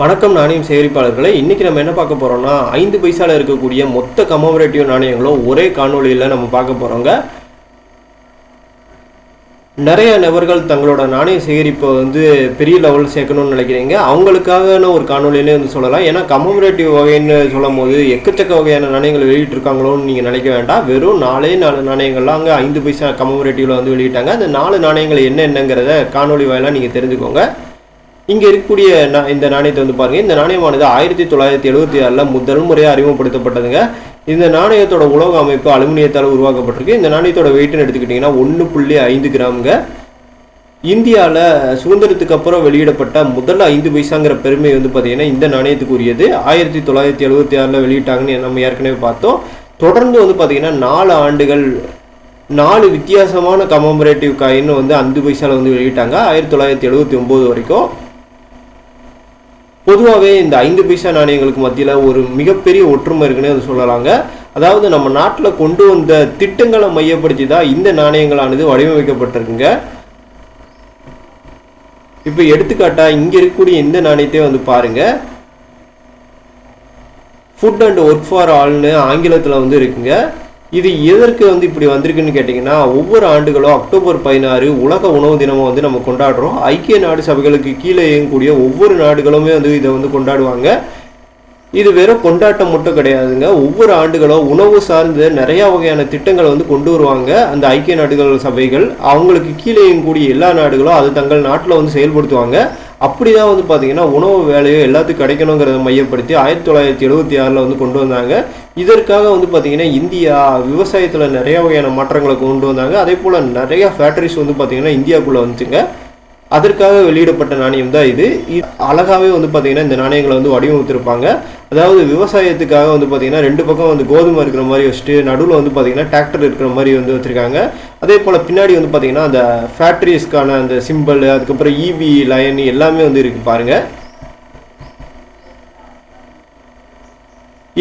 வணக்கம் நாணயம் சேகரிப்பாளர்களை இன்றைக்கி நம்ம என்ன பார்க்க போகிறோம்னா ஐந்து பைசாவில் இருக்கக்கூடிய மொத்த கமோமரேட்டிவ் நாணயங்களும் ஒரே காணொளியில் நம்ம பார்க்க போகிறோங்க நிறைய நபர்கள் தங்களோட நாணய சேகரிப்பை வந்து பெரிய லெவலில் சேர்க்கணும்னு நினைக்கிறீங்க. அவங்களுக்காகன ஒரு காணொலியிலே வந்து சொல்லலாம். ஏன்னா கமோமரேட்டிவ் வகைன்னு சொல்லும் போது எக்கச்சக்க வகையான நாணயங்கள் வெளியிட்டிருக்காங்களோன்னு நீங்கள் நினைக்க வேண்டாம். வெறும் நாலே நாலு நாணயங்கள்லாம் அங்கே ஐந்து பைசா கமோமரேட்டிவில் வந்து வெளியிட்டாங்க. அந்த நாலு நாணயங்கள் என்னென்னங்கிறத காணொலி வாயிலாக நீங்கள் தெரிஞ்சுக்கோங்க. இங்கே இருக்கக்கூடிய நா- இந்த நாணயத்தை வந்து பாருங்கள் இந்த நாணயமானது ஆயிரத்தி தொள்ளாயிரத்தி எழுபத்தி ஆறில் முதல் முறையாக அறிமுகப்படுத்தப்பட்டதுங்க. இந்த நாணயத்தோட உலோக அமைப்பு அலுமினியத்தால் உருவாக்கப்பட்டிருக்கு. இந்த நாணயத்தோட வெயிட்னு எடுத்துக்கிட்டிங்கன்னா ஒன்று புள்ளி ஐந்து கிராமுங்க. இந்தியாவில் சுதந்திரத்துக்கு அப்புறம் வெளியிடப்பட்ட முதல் ஐந்து பைசாங்கிற பெருமை வந்து பார்த்தீங்கன்னா இந்த நாணயத்துக்கு உரியது ஆயிரத்தி தொள்ளாயிரத்தி எழுபத்தி ஆறில் வெளியிட்டாங்கன்னு நம்ம ஏற்கனவே பார்த்தோம். தொடர்ந்து வந்து பார்த்தீங்கன்னா நாலு ஆண்டுகள் நாலு வித்தியாசமான கமமரேட்டிவ் காயின்னு வந்து அஞ்சு பைசாவில் வந்து வெளியிட்டாங்க. ஆயிரத்தி தொள்ளாயிரத்தி எழுபத்தி ஒம்பது வரைக்கும். பொதுவாகவே இந்த ஐந்து பைசா நாணயங்களுக்கு மத்தியில் ஒரு மிகப்பெரிய ஒற்றுமை இருக்குன்னு அது சொல்லலாங்க. அதாவது நம்ம நாட்டில் கொண்டு வந்த திட்டங்களை மையப்படுத்தி தான் இந்த நாணயங்களானது வடிவமைக்கப்பட்டிருக்குங்க. இப்போ எடுத்துக்காட்டா இங்கே இருக்கக்கூடிய இந்த நாணயத்தையும் வந்து பாருங்க. ஃபுட் அண்ட் ஒர்க் ஃபார் ஆல்னு ஆங்கிலத்தில் வந்து இருக்குங்க. இது எதற்கு வந்து இப்படி வந்திருக்குன்னு கேட்டிங்கன்னா ஒவ்வொரு ஆண்டுகளும் அக்டோபர் பதினாறு உலக உணவு தினமும் வந்து நம்ம கொண்டாடுறோம். ஐக்கிய நாடு சபைகளுக்கு கீழே இயங்கக்கூடிய ஒவ்வொரு நாடுகளுமே வந்து இதை வந்து கொண்டாடுவாங்க. இது வெறும் கொண்டாட்டம் மட்டும் கிடையாதுங்க. ஒவ்வொரு ஆண்டுகளும் உணவு சார்ந்த நிறையா வகையான திட்டங்களை வந்து கொண்டு வருவாங்க. அந்த ஐக்கிய நாடுகள் சபைகள் அவங்களுக்கு கீழே இயங்கக்கூடிய எல்லா நாடுகளும் அது தங்கள் நாட்டில் வந்து செயல்படுத்துவாங்க. அப்படி தான் வந்து பார்த்தீங்கன்னா உணவு வேலையோ எல்லாத்துக்கும் கிடைக்கணுங்கிறத மையப்படுத்தி ஆயிரத்தி தொள்ளாயிரத்தி எழுபத்தி ஆறில் வந்து கொண்டு வந்தாங்க. இதற்காக வந்து பார்த்தீங்கன்னா இந்தியா விவசாயத்தில் நிறைய வகையான மாற்றங்களை கொண்டு வந்தாங்க. அதே போல் நிறைய ஃபேக்டரிஸ் வந்து பார்த்தீங்கன்னா இந்தியாவுக்குள்ளே வந்துச்சுங்க. அதற்காக வெளியிடப்பட்ட நாணயம் தான் இது அழகாகவே வந்து பார்த்தீங்கன்னா இந்த நாணயங்களை வந்து வடிவமைத்திருப்பாங்க. அதாவது விவசாயத்துக்காக வந்து பார்த்தீங்கன்னா ரெண்டு பக்கம் வந்து கோதுமை இருக்கிற மாதிரி வச்சுட்டு நடுவில் வந்து பார்த்தீங்கன்னா டிராக்டர் இருக்கிற மாதிரி வந்து வச்சுருக்காங்க. அதே போல் பின்னாடி வந்து பார்த்தீங்கன்னா அந்த ஃபேக்ட்ரிஸ்க்கான அந்த சிம்பிள் அதுக்கப்புறம் இவி லைன் எல்லாமே வந்து இருக்கு பாருங்க.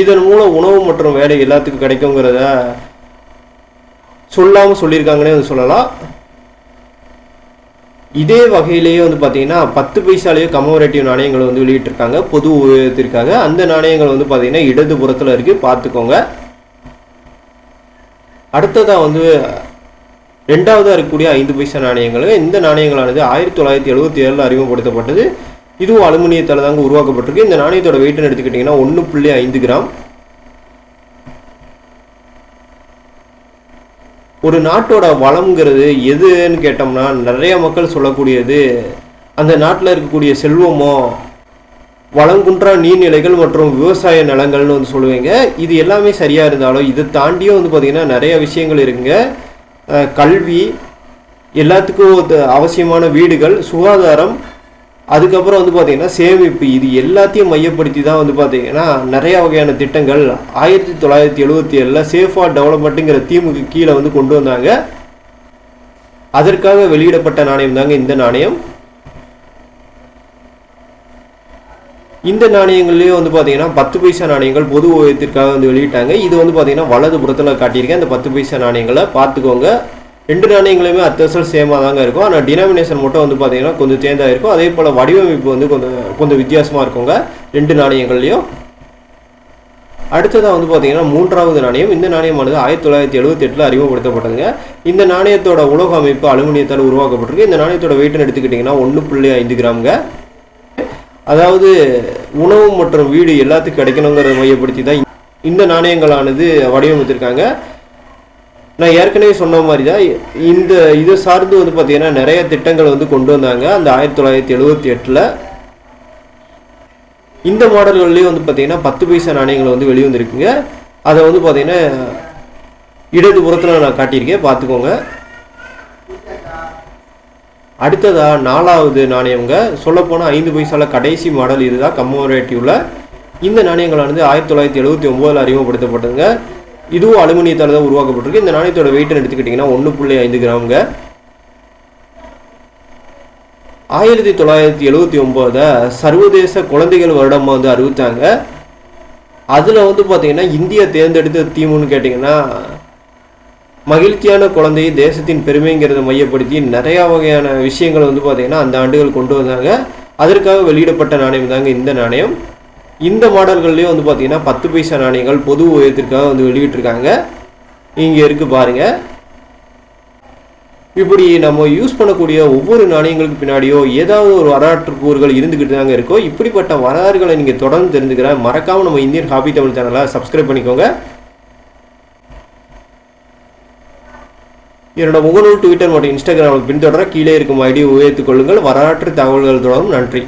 இதன் மூலம் உணவு மற்றும் வேலை எல்லாத்துக்கும் கிடைக்குங்கிறத சொல்லாமல் சொல்லியிருக்காங்கன்னே வந்து சொல்லலாம். இதே வகையிலேயே வந்து பார்த்தீங்கன்னா பத்து பைசாலேயே கமோரேட்டிவ் நாணயங்கள் வந்து வெளியிட்டிருக்காங்க. பொது உபயோகத்திற்காக அந்த நாணயங்கள் வந்து பார்த்தீங்கன்னா இடது புறத்தில் இருக்குது பார்த்துக்கோங்க. அடுத்ததாக வந்து ரெண்டாவதாக இருக்கக்கூடிய ஐந்து பைசா நாணயங்கள். இந்த நாணயங்களானது ஆயிரத்தி தொள்ளாயிரத்தி எழுபத்தி ஏழில் அறிமுகப்படுத்தப்பட்டது. இதுவும் அலுமினியத்தால் தாங்க உருவாக்கப்பட்டிருக்கு. இந்த நாணயத்தோட வெயிட்னு எடுத்துக்கிட்டிங்கன்னா ஒன்று புள்ளி ஐந்து கிராம். ஒரு நாட்டோட வளம்ங்கிறது எதுன்னு கேட்டோம்னா நிறைய மக்கள் சொல்லக்கூடியது அந்த நாட்டில் இருக்கக்கூடிய செல்வமோ வளங்குன்றா நீர்நிலைகள் மற்றும் விவசாய நிலங்கள்னு வந்து சொல்லுவீங்க. இது எல்லாமே சரியாக இருந்தாலும் இதை தாண்டியும் வந்து பார்த்திங்கன்னா நிறைய விஷயங்கள் இருக்குங்க. கல்வி எல்லாத்துக்கும் ஒரு அவசியமான வீடுகள் சுகாதாரம் அதுக்கப்புறம் வந்து பார்த்திங்கன்னா சேமிப்பு இது எல்லாத்தையும் மையப்படுத்தி தான் வந்து பார்த்திங்கன்னா நிறையா வகையான திட்டங்கள் ஆயிரத்தி தொள்ளாயிரத்தி எழுபத்தி ஏழில் சேஃபாக டெவலப்மெண்ட்டுங்கிற தீமுக்கு கீழே வந்து கொண்டு வந்தாங்க. அதற்காக வெளியிடப்பட்ட நாணயம் தாங்க இந்த நாணயம். இந்த நாணயங்கள்லேயும் வந்து பார்த்தீங்கன்னா பத்து பைசா நாணயங்கள் பொது ஓவியத்திற்காக வந்து வெளியிட்டாங்க. இது வந்து பார்த்தீங்கன்னா வலது புறத்தில் காட்டியிருக்கேன். அந்த பத்து பைசா நாணயங்களை பார்த்துக்கோங்க. ரெண்டு நாணயங்களுமே அத்தசல் சேமாக தாங்க இருக்கும். ஆனால் டினாமினேஷன் மட்டும் வந்து பார்த்தீங்கன்னா கொஞ்சம் சேஞ்சாக இருக்கும். அதே போல் வடிவமைப்பு வந்து கொஞ்சம் கொஞ்சம் வித்தியாசமாக இருக்குங்க. ரெண்டு நாணயங்கள்லையும். அடுத்ததாக வந்து பார்த்தீங்கன்னா மூன்றாவது நாணயம். இந்த நாணயமானது ஆயிரத்தி தொள்ளாயிரத்தி எழுபத்தி எட்டில் அறிமுகப்படுத்தப்பட்டதுங்க. இந்த நாணயத்தோட உலோக அமைப்பு அலுமினியத்தால் உருவாக்கப்பட்டிருக்கு. இந்த நாணயத்தோட வெயிட்னு எடுத்துக்கிட்டிங்கன்னா ஒன்று புள்ளி ஐந்து கிராம்ங்க. அதாவது உணவு மற்றும் வீடு எல்லாத்துக்கும் கிடைக்கணுங்கிறத மையப்படுத்தி தான் இந்த நாணயங்களானது வடிவமைத்திருக்காங்க. நான் ஏற்கனவே சொன்ன மாதிரி தான் இந்த இதை சார்ந்து வந்து பார்த்தீங்கன்னா நிறைய திட்டங்கள் வந்து கொண்டு வந்தாங்க. அந்த ஆயிரத்தி தொள்ளாயிரத்தி எழுபத்தி எட்டில் இந்த மாடல்கள்லேயும் வந்து பார்த்தீங்கன்னா பத்து பைசா நாணயங்கள் வந்து வெளிவந்திருக்குங்க அதை வந்து பார்த்தீங்கன்னா இடது புறத்தில் நான் காட்டியிருக்கேன். பார்த்துக்கோங்க. அடுத்ததாக நாலாவது நாணயங்க சொல்லப்போனால் ஐந்து பைசால கடைசி மாடல் இதுதான். கம்மோரேட்டிவில். இந்த நாணயங்களானது ஆயிரத்தி தொள்ளாயிரத்தி எழுபத்தி ஒம்போதில் அறிமுகப்படுத்தப்பட்டதுங்க. இதுவும் அலுமினியத்தால் தான் உருவாக்கப்பட்டிருக்கு. இந்த நாணயத்தோட வெயிட்னு எடுத்துக்கிட்டிங்கன்னா ஒன்று புள்ளி ஐந்து கிராமுங்க. ஆயிரத்தி தொள்ளாயிரத்தி எழுபத்தி ஒம்போதை சர்வதேச குழந்தைகள் வருடமாக வந்து அறிவித்தாங்க அதில் வந்து பார்த்திங்கன்னா இந்தியா தேர்ந்தெடுத்த தீமுன்னு கேட்டிங்கன்னா மகிழ்ச்சியான குழந்தையை தேசத்தின் பெருமைங்கிறத மையப்படுத்தி நிறையா வகையான விஷயங்களை வந்து பார்த்திங்கன்னா அந்த ஆண்டுகள் கொண்டு வந்தாங்க. அதற்காக வெளியிடப்பட்ட நாணயம் தாங்க இந்த நாணயம். இந்த மாடல்கள்லேயும் வந்து பார்த்தீங்கன்னா பத்து பைசா நாணயங்கள் பொது உயரத்திற்காக வந்து வெளியிட்டிருக்காங்க. இங்கே இருக்குது பாருங்கள் இப்படி நம்ம யூஸ் பண்ணக்கூடிய ஒவ்வொரு நாணயங்களுக்கு பின்னாடியோ ஏதாவது ஒரு வரலாற்று கூறுகள் இருந்துக்கிட்டு தாங்க இருக்கோ. இப்படிப்பட்ட வரலாறுகளை நீங்கள் தொடர்ந்து தெரிஞ்சுக்கிற மறக்காமல் நம்ம இந்தியன் ஹாபி தமிழ் சேனலை சப்ஸ்கிரைப் பண்ணிக்கோங்க. என்னோட முகநூல் ட்விட்டர் மற்றும் இன்ஸ்டாகிராமில் பின்தொடர கீழே இருக்கும் ஐடியை உயர்த்துக் கொள்ளுங்கள். வரலாற்று தகவல்கள் தொடரும். நன்றி.